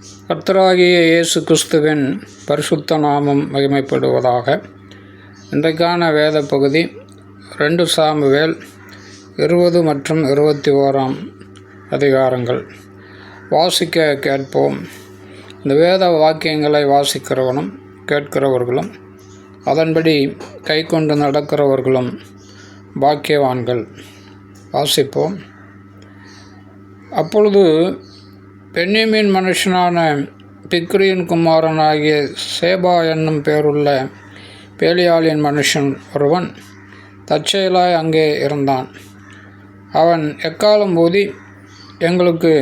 கர்த்தராகிய இயேசு கிறிஸ்துவின் பரிசுத்த நாமம் மகிமைப்படுவதாக. இன்றைக்கான வேத பகுதி ரெண்டு சாமுவேல் இருபது மற்றும் இருபத்தி ஓராம் அதிகாரங்கள். வாசிக்க கேட்போம். இந்த வேத வாக்கியங்களை வாசிக்கிறவனும் கேட்கிறவர்களும் அதன்படி கை கொண்டு நடக்கிறவர்களும் பாக்கியவான்கள். வாசிப்போம். அப்பொழுது பெண்ணியமின் மனுஷனான பிக்ரியின் குமாரனாகிய சேபா என்னும் பேருள்ள பேலியாளின் மனுஷன் ஒருவன் தற்செயலாய் அங்கே இருந்தான். அவன் எக்காலம் போதி எங்களுக்கு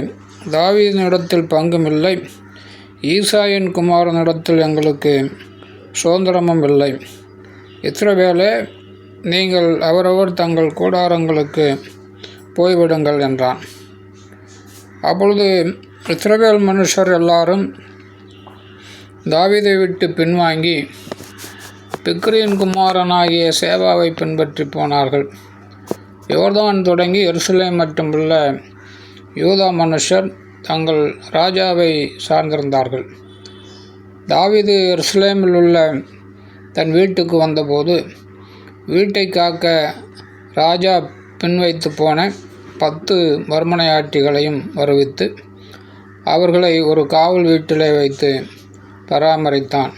தாவினிடத்தில் பங்கும் இல்லை ஈசாயின் குமாரனிடத்தில் எங்களுக்கு சுதந்திரமும் இல்லை. இத்திரவேளே நீங்கள் அவரவர் தங்கள் கூடாரங்களுக்கு போய்விடுங்கள் என்றான். அப்பொழுது இஸ்ரவேல் மனுஷர் எல்லாரும் தாவீதை விட்டு பின்வாங்கி பிக்ரியின் குமாரனாகிய சேவாவை பின்பற்றி போனார்கள். யோர்தான் தொடங்கி எருசலேம் மட்டுமுள்ள யூதா மனுஷர் தங்கள் ராஜாவை சார்ந்திருந்தார்கள். தாவீது எருசலேமில் உள்ள தன் வீட்டுக்கு வந்தபோது வீட்டை காக்க ராஜா பின்வைத்து போன பத்து மர்மனையாட்டிகளையும் வருவித்து அவர்களை ஒரு காவல் வீட்டிலே வைத்து பராமரித்தான்.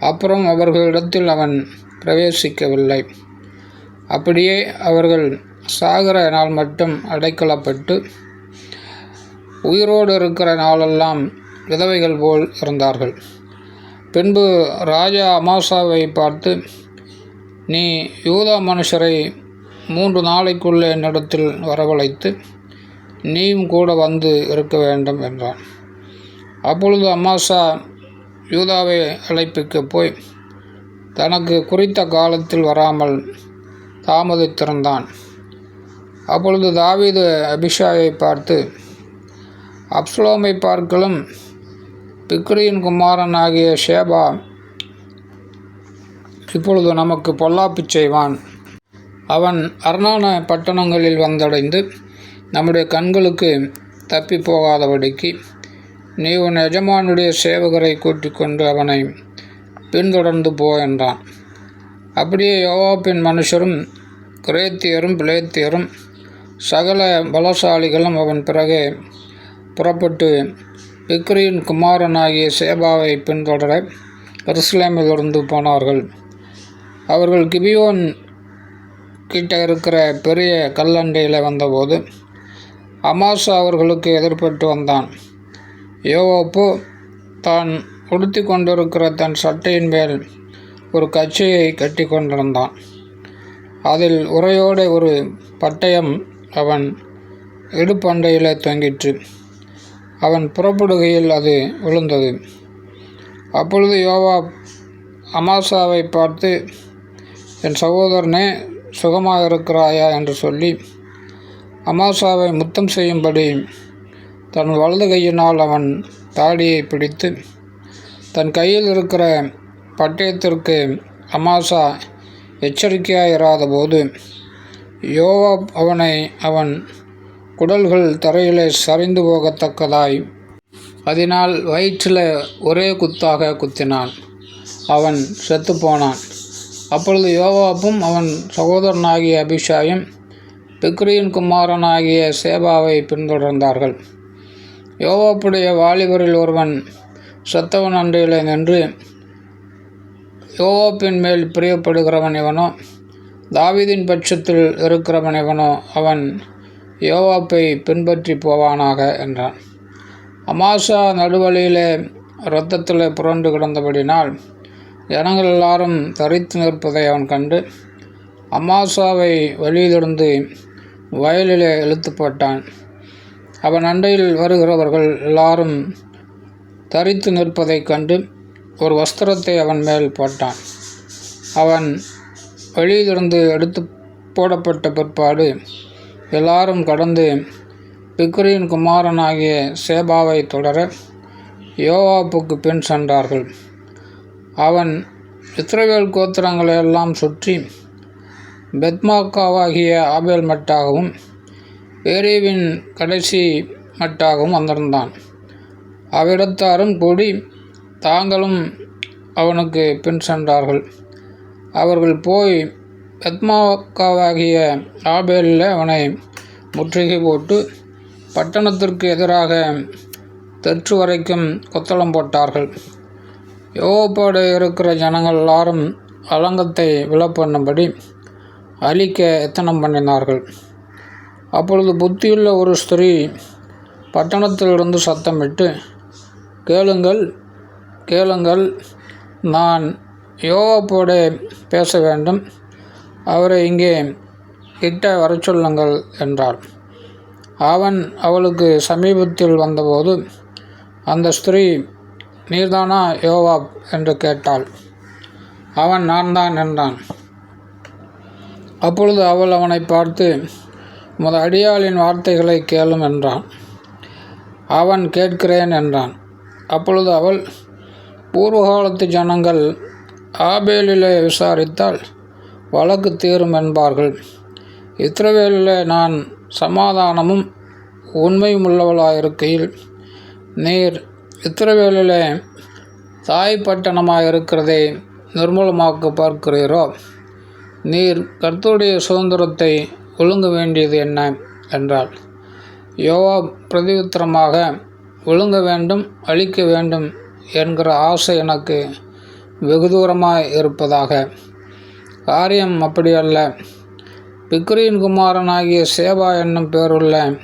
அப்புறம் அவர்களிடத்தில் அவன் பிரவேசிக்கவில்லை. அப்படியே அவர்கள் சாகிற நாள் மட்டும் அடைக்கலப்பட்டு உயிரோடு இருக்கிற நாளெல்லாம் விதவைகள் போல் இருந்தார்கள். பின்பு ராஜா அமாசாவை பார்த்து நீ யூதா மனுஷரை மூன்று நாளைக்குள்ளே என்னிடத்தில் வரவழைத்து நீயும் கூட வந்து இருக்க வேண்டும் என்றான். அப்பொழுது அம்மாசா யூதாவை அழைப்பிக்க போய் தனக்கு குறித்த காலத்தில் வராமல் தாமதித்திருந்தான். அப்பொழுது தாவீது அபிஷாயை பார்த்து அப்சலோமை பார்க்கலும் பிக்ரியின் குமாரன் ஆகிய ஷேபா இப்பொழுது நமக்கு பொல்லாப்பு செய்வான். அவன் அரணான பட்டணங்களில் வந்தடைந்து நம்முடைய கண்களுக்கு தப்பி போகாதபடிக்கு நீ உன் எஜமானுடைய சேவகரை கூட்டிக் கொண்டு அவனை பின்தொடர்ந்து போ என்றான். அப்படியே யோவாப்பின் மனுஷரும் கிரேத்தியரும் பிளேத்தியரும் சகல பலசாலிகளும் அவன் பிறகு புறப்பட்டு பிக்ரியின் குமாரனாகிய சேபாவை பின்தொடர எருசலேமிலிருந்து போனார்கள். அவர்கள் கிபியோன் கிட்ட இருக்கிற பெரிய கல்லண்டையில் வந்தபோது அமாசா அவர்களுக்கு எதிர்பட்டு வந்தான். யோவாப்பு தான் உடுத்தி கொண்டிருக்கிற தன் சட்டையின் மேல் ஒரு கச்சையை கட்டி கொண்டிருந்தான். அதில் உரையோட ஒரு பட்டயம் அவன் இடுப்பண்டையில் தொங்கிற்று. அவன் புறப்படுகையில் அது விழுந்தது. அப்பொழுது யோவா அமாசாவை பார்த்து என் சகோதரனே சுகமாக இருக்கிறாயா என்று சொல்லி அமாசாவை முத்தம் செய்யும்படி தன் வலது கையினால் அவன் தாடியை பிடித்து தன் கையில் இருக்கிற பட்டயத்திற்கு அமாசா எச்சரிக்கையாக இராதபோது யோவா அவனை அவன் குடல்கள் தரையிலே சரிந்து போகத்தக்கதாய் அதனால் வயிற்றில் ஒரே குத்தாக குத்தினான். அவன் செத்துப்போனான். அப்பொழுது யோவாப்பும் அவன் சகோதரனாகிய அபிஷாயும் பிக்ரியின் குமாரனாகிய சேபாவை பின்தொடர்ந்தார்கள். யோவாப்புடைய வாலிபரில் ஒருவன் செத்தவன் அன்றையில் நின்று யோவாப்பின் மேல் பிரியப்படுகிறவன் இவனோ தாவிதின் பட்சத்தில் இருக்கிறவன் இவனோ அவன் யோவாப்பை பின்பற்றி போவானாக என்றான். அமாசா நடுவழியிலே இரத்தத்தில் புரண்டு கிடந்தபடினால் ஜனங்கள் எல்லாரும் தரித்து நிற்பதை அவன் கண்டு அமாசாவை வழியிலிருந்து வயலிலே இழுத்து போட்டான். அவன் அண்டையில் வருகிறவர்கள் எல்லாரும் தரித்து நிற்பதைக் கண்டு ஒரு வஸ்திரத்தை அவன் மேல் போட்டான். அவன் வழியிலிருந்து எடுத்து போடப்பட்ட பிற்பாடு எல்லாரும் கடந்து பிக்ரியின் குமாரனாகிய சேபாவை தொடர யோவாப்புக்கு பின் சென்றார்கள். அவன் இஸ்ரவேல் கோத்திரங்களை எல்லாம் சுற்றி பெத்மாக்காவாகிய ஆபேல் மட்டாகவும் பேரேவின் கடைசி மட்டாகவும் வந்திருந்தான். அவ்விடத்தாரும் கூடி தாங்களும் அவனுக்கு பின் சென்றார்கள். அவர்கள் போய் பெத்மாக்காவாகிய ஆபேலில் அவனை முற்றுகை போட்டு பட்டணத்திற்கு எதிராக தெற்று வரைக்கும் கொத்தளம் போட்டார்கள். யோகப்பாடு இருக்கிற ஜனங்கள் எல்லாரும் அலங்கத்தை விழப்பண்ணும்படி அழிக்க எத்தனம் பண்ணினார்கள்? அப்பொழுது புத்தியுள்ள ஒரு ஸ்திரீ பட்டணத்திலிருந்து சத்தமிட்டு கேளுங்கள் கேளுங்கள் நான் யோவாப்போடு பேச வேண்டும். அவரை இங்கே கிட்ட வர சொல்லுங்கள் என்றாள் அவன் அவளுக்கு சமீபத்தில் வந்தபோது அந்த ஸ்திரீ நீர்தானா யோவாப்? என்று கேட்டாள். அவன் நான் தான் என்றான். அப்பொழுது அவள் அவனை பார்த்து உமது அடியாளின் வார்த்தைகளை கேளும் என்றான். அவன் கேட்கிறேன் என்றான். அப்பொழுது அவள் பூர்வகாலத்து ஜனங்கள் ஆபேலிலே விசாரித்தால் வழக்கு தீரும் என்பார்கள். இத்திரவேலில் நான் சமாதானமும் உண்மையும் உள்ளவளாயிருக்கையில் நீர் இத்திரவேலிலே தாய் பட்டணமாக இருக்கிறதை நிர்மூலமாக்க பார்க்கிறீரோ? நீர் கர்த்தருடைய சுதந்திரத்தை ஒழுங்க வேண்டியது என்ன? என்றாள். யோவா பிரதியுத்தரமாக ஒழுங்க வேண்டும் அழிக்க வேண்டும் என்கிற ஆசை எனக்கு வெகு தூரமாக இருப்பதாக. காரியம் அப்படியல்ல பிக்ரியின் குமாரனாகிய சேவா என்னும் பேருள்ள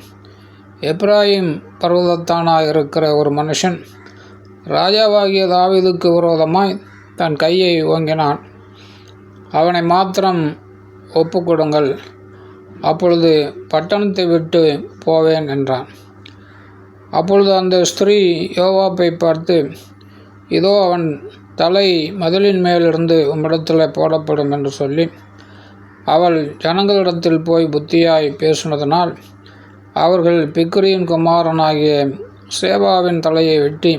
எப்ராஹிம் பர்வதத்தானாக இருக்கிற ஒரு மனுஷன் ராஜாவாகிய தாவிதுக்கு விரோதமாய் தன் கையை ஓங்கினான். அவனை மாத்திரம் ஒப்புக்கொடுங்கள். அப்பொழுது பட்டணத்தை விட்டு போவேன் என்றான். அப்பொழுது அந்த ஸ்திரீ யோவாப்பை பார்த்து இதோ அவன் தலை மதிலின் மேலிருந்து உம்மிடத்தில் போடப்படும் என்று சொல்லி அவள் ஜனங்களிடத்தில் போய் புத்தியாய் பேசினதனால் அவர்கள் பிக்ரியின் குமாரனாகிய சேபாவின் தலையை வெட்டி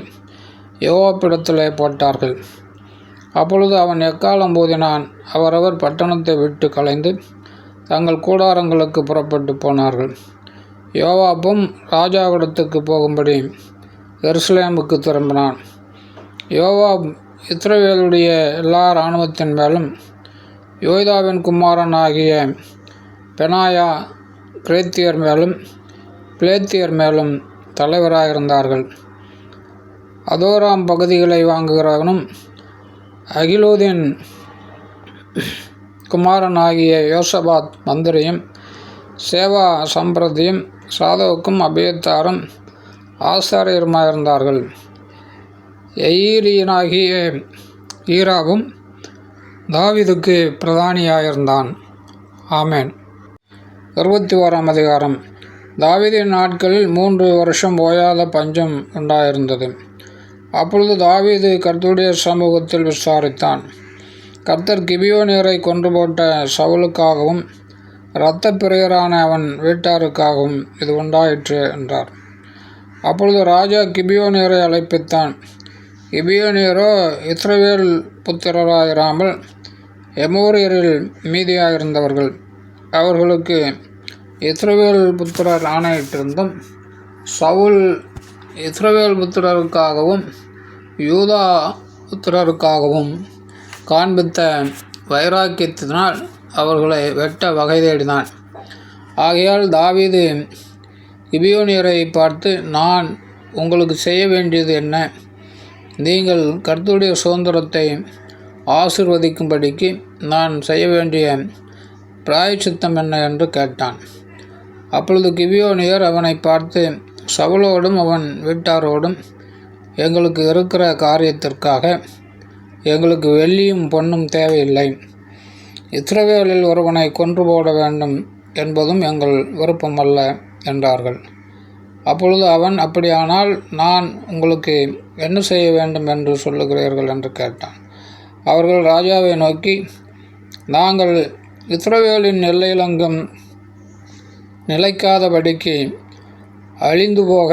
யோவாப்பிடத்தில் போட்டார்கள். அப்பொழுது அவன் எக்காலம் போதினான்? அவரவர் பட்டணத்தை விட்டு கலைந்து தங்கள் கூடாரங்களுக்கு புறப்பட்டு போனார்கள். யோவாப்பும் ராஜாவிடத்துக்கு போகும்படி எருசலேமுக்கு திரும்பினான். யோவாப் இஸ்ரவேலுடைய எல்லா இராணுவத்தின் மேலும் யோய்தாவின் குமாரன் ஆகிய பெனாயா கிரேத்தியர் மேலும் பிளேத்தியர் மேலும் தலைவராக இருந்தார்கள் அதோராம் பகுதிகளை வாங்குகிறவனும் அகிலோதின் குமாரன் ஆகிய யோசபாத் மந்திரியும் சேவா சம்பிரதியும் சாதவுக்கும் அபியத்தாரும் ஆசாரியருமாயிருந்தார்கள். எயிரியனாகிய ஈராவும் தாவிதுக்கு பிரதானியாயிருந்தான். ஆமேன். இருபத்தி ஓராம் அதிகாரம். தாவிதின் நாட்களில் மூன்று வருஷம் ஓயாத பஞ்சம் உண்டாயிருந்தது. அப்பொழுது தாவீது கர்த்தருடைய சமூகத்தில் விசாரித்தான். கர்த்தர் கிபியோனியரை கொன்று போட்ட சவுலுக்காகவும் இரத்த பிரியரான அவன் வீட்டாருக்காகவும் இது உண்டாயிற்று என்றார். அப்பொழுது ராஜா கிபியோனியரை அழைப்பித்தான். கிபியோனியரோ இஸ்ரவேல் புத்திரராயிராமல் எமோரியரில் மீதியாயிருந்தவர்கள் அவர்களுக்கு இஸ்ரவேல் புத்திரர் ஆணையிட்டிருந்தும் சவுல் இஸ்ரவேல் புத்திரருக்காகவும் யூதா புத்திரருக்காகவும் காண்பித்த வைராக்கியத்தினால் அவர்களை வெட்ட வகை தேடினான். ஆகையால் தாவீது கிபியோனியரை பார்த்து நான் உங்களுக்கு செய்ய வேண்டியது என்ன? நீங்கள் கர்த்துடைய சுதந்திரத்தை ஆசிர்வதிக்கும்படிக்கு நான் செய்ய வேண்டிய பிராயச்சித்தம் என்ன? என்று கேட்டான். அப்பொழுது கிபியோனியர் அவனை பார்த்து சவுலோடும் அவன் வீட்டாரோடும் எங்களுக்கு இருக்கிற காரியத்திற்காக எங்களுக்கு வெள்ளியும் பொண்ணும் தேவையில்லை. இஸ்ரவேலில் ஒருவனை கொன்று போட வேண்டும் என்பதும் எங்கள் விருப்பமல்ல என்றார்கள். அப்பொழுது அவன் அப்படியானால் நான் உங்களுக்கு என்ன செய்ய வேண்டும் என்று சொல்லுகிறீர்கள்? என்று கேட்டான். அவர்கள் ராஜாவை நோக்கி நாங்கள் இஸ்ரவேலின் எல்லையிலங்கும் நிலைக்காதபடிக்கு அழிந்து போக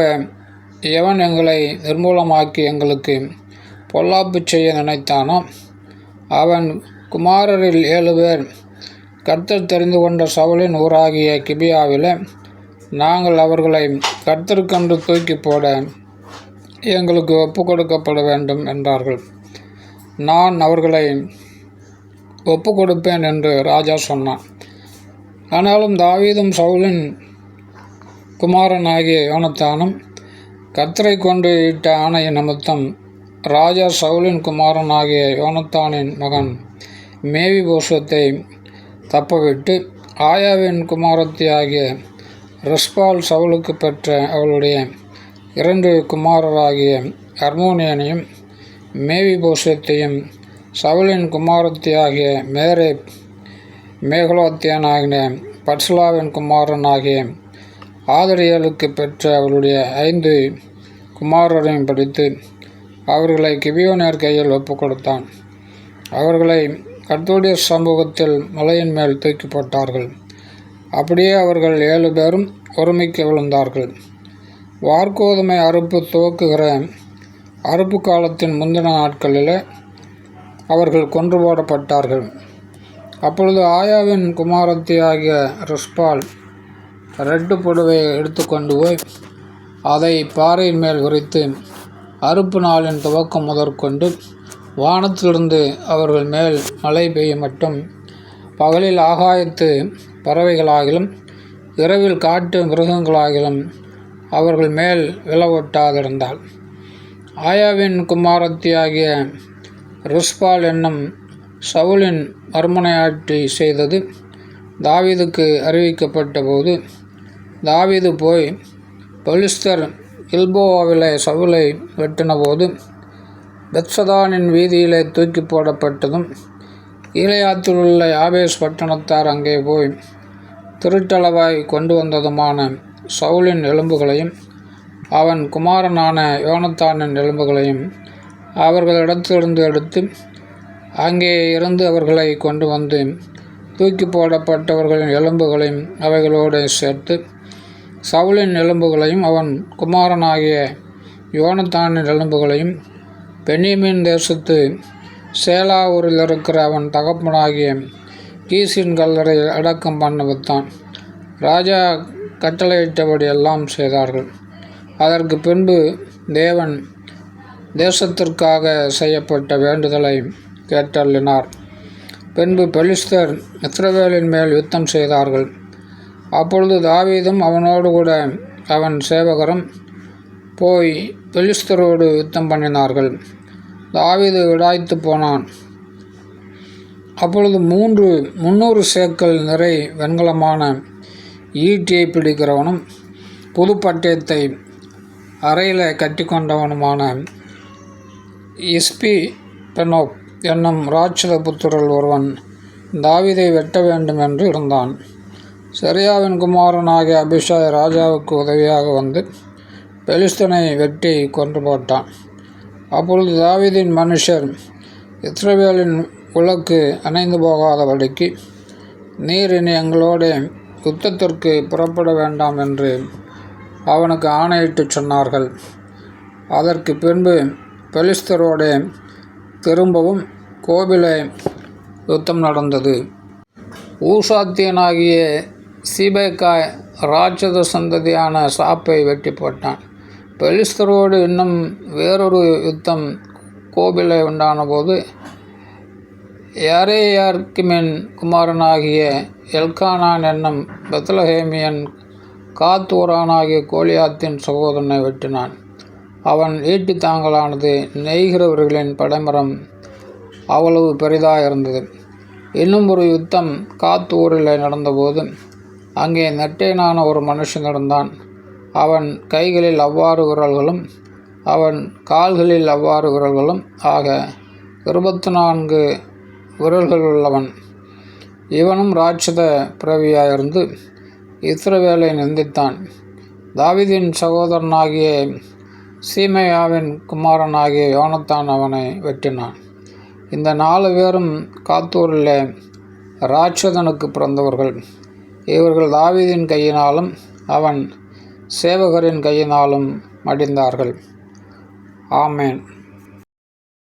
எவன் எங்களை நிர்மூலமாக்கி எங்களுக்கு பொல்லாப்பு செய்ய நினைத்தானோ அவன் குமாரரில் ஏழு பேர். கர்த்தர் தெரிந்து கொண்ட சவுலின் ஊராகிய கிபியாவில் நாங்கள் அவர்களை கர்த்தருக்கன்று தூக்கி போட எங்களுக்கு ஒப்பு கொடுக்கப்பட வேண்டும் என்றார்கள். நான் அவர்களை ஒப்பு கொடுப்பேன் என்று ராஜா சொன்னான். ஆனாலும் தாவீதும் சவுலின் குமாரனாகிய யோனத்தானும் கத்தரை கொண்டு இட்ட ஆணைய நிமித்தம் ராஜா சவுலின் குமாரனாகிய யோனத்தானின் மகன் மேவி போஷத்தை தப்பவிட்டு ஆயாவின் குமாரத்தி ஆகிய ரிஸ்பால் சவுலுக்கு பெற்ற அவளுடைய இரண்டு குமாரராகிய ஹர்மோனியனையும் மேவி போஷத்தையும் சவுலின் குமாரத்தி ஆகிய மேரே மேகலோத்தியனாகிய குமாரன் குமாரனாகிய ஆதரியலுக்கு பெற்ற அவருடைய ஐந்து குமாரரையும் படித்து அவர்களை கிபியோனர் கையில் ஒப்புக்கொடுத்தான். அவர்களை கர்த்தருடைய சமூகத்தில் மலையின் மேல் தூக்கி போட்டார்கள். அப்படியே அவர்கள் ஏழு பேரும் ஒருமைக்கு விழுந்தார்கள். வார்கோதுமை அறுப்பு துவக்குகிற அறுப்பு காலத்தின் முந்தின நாட்களில் அவர்கள் கொன்று போடப்பட்டார்கள். அப்பொழுது ஆயாவின் குமாரத்தி ஆகிய ரிஸ்பால் ரெட்டு புடவையை எடுத்துக்கொண்டு போய் அதை பாறையின் மேல் உரைத்து அறுப்பு நாளின் துவக்கம் முதற்கொண்டு வானத்திலிருந்து அவர்கள் மேல் மழை பெய்யும் மட்டும் பகலில் ஆகாயத்து பறவைகளாகிலும் இரவில் காட்டு மிருகங்களாகிலும் அவர்கள் மேல் விளவொட்டாதிருந்தாள் ஆயாவின் குமாரத்தியாகிய ருஸ்பால் என்னும் சவுலின் மர்மனையாட்டி செய்தது தாவீதுக்கு அறிவிக்கப்பட்ட போது தாவீது போய் பலிஸ்தர் இல்போவாவிலே சவுலை வெட்டினபோது பெத்சதானின் வீதியிலே தூக்கி போடப்பட்டதும் ஈலையாத்தில் உள்ள யாபேஸ் பட்டணத்தார் அங்கே போய் திருட்டளவாய் கொண்டு வந்ததுமான சவுலின் எலும்புகளையும் அவன் குமாரனான யோனத்தானின் எலும்புகளையும் அவர்களிடத்திலிருந்து எடுத்து அங்கே இருந்து அவர்களை கொண்டு வந்து தூக்கி போடப்பட்டவர்களின் எலும்புகளையும் அவைகளோடு சேர்த்து சவுலின் எலும்புகளையும் அவன் குமாரனாகிய யோனத்தானின் எலும்புகளையும் பென்னியமின் தேசத்து சேலா ஊரில் இருக்கிற அவன் தகப்பனாகிய கீசின் கல்லறையில் அடக்கம் பண்ண வைத்தான் ராஜா கட்டளையிட்டபடி எல்லாம் செய்தார்கள். அதற்கு பின்பு தேவன் தேசத்திற்காக செய்யப்பட்ட வேண்டுதலை கேட்டள்ளினார். பின்பு பெலிஸ்தர் இஸ்ரவேலின் மேல் யுத்தம் செய்தார்கள். அப்பொழுது தாவீதும் அவனோடு கூட அவன் சேவகரும் போய் பெலிஸ்தரோடு யுத்தம் பண்ணினார்கள். தாவீது விடாய்த்து போனான். அப்பொழுது மூன்று முந்நூறு சேக்கல் நிறை வெண்கலமான ஈட்டியை பிடிக்கிறவனும் புதுப்பட்டயத்தை அறையில் கட்டிக்கொண்டவனுமான எஸ்பி இஸ்பி பெனோப் என்னும் ராட்சத புத்திரல் ஒருவன் தாவிதை வெட்ட வேண்டும் என்று இருந்தான். சரியாவின் குமாரனாகிய அபிஷாய் ராஜாவுக்கு உதவியாக வந்து பெலிஸ்தனை வெட்டி கொன்று போட்டான். அப்பொழுது தாவிதின் மனுஷர் இஸ்ரவேலின் உலக்கு அணைந்து போகாதபடிக்கு நீர் இனி எங்களோட யுத்தத்திற்கு புறப்பட வேண்டாம் என்று அவனுக்கு ஆணையிட்டு சொன்னார்கள். அதற்கு பின்பு பெலிஸ்தரோட திரும்பவும் கோபிலே யுத்தம் நடந்தது. ஊசாத்தியனாகிய சீபேக்காய் ராட்சத சந்ததியான சாப்பை வெட்டி போட்டான். பெலிஸ்தரோடு இன்னும் வேறொரு யுத்தம் கோபிலை உண்டான போது யாரேயார்கிமின் குமாரனாகிய எல்கானான் என்னும் பெத்லஹேமியன் காத்தூரானாகிய கோலியாத்தின் சகோதரனை வெட்டினான். அவன் ஈட்டி தாங்கலானது நெய்கிறவர்களின் படைமரம் அவ்வளவு பெரிதாக இருந்தது இன்னும் ஒரு யுத்தம் காத்தூரில் நடந்தபோது அங்கே நெட்டேனான ஒரு மனுஷன் இருந்தான் அவன் கைகளில் அவ்வாறு விரல்களும் அவன் கால்களில் அவ்வாறு விரல்களும் ஆக இருபத்தி நான்கு விரல்கள் உள்ளவன். இவனும் ராட்சத பிறவியாயிருந்து இஸ்ரவேலை நிந்தித்தான். தாவிதின் சகோதரனாகிய சீமையாவின் குமாரனாகிய யோனத்தான் அவனை வெட்டினான். இந்த நாலு பேரும் காத்தூரில் ராட்சதனுக்கு பிறந்தவர்கள். இவர்கள் தாவீதின் கையினாலும் அவன் சேவகரின் கையினாலும் மடிந்தார்கள். ஆமேன்.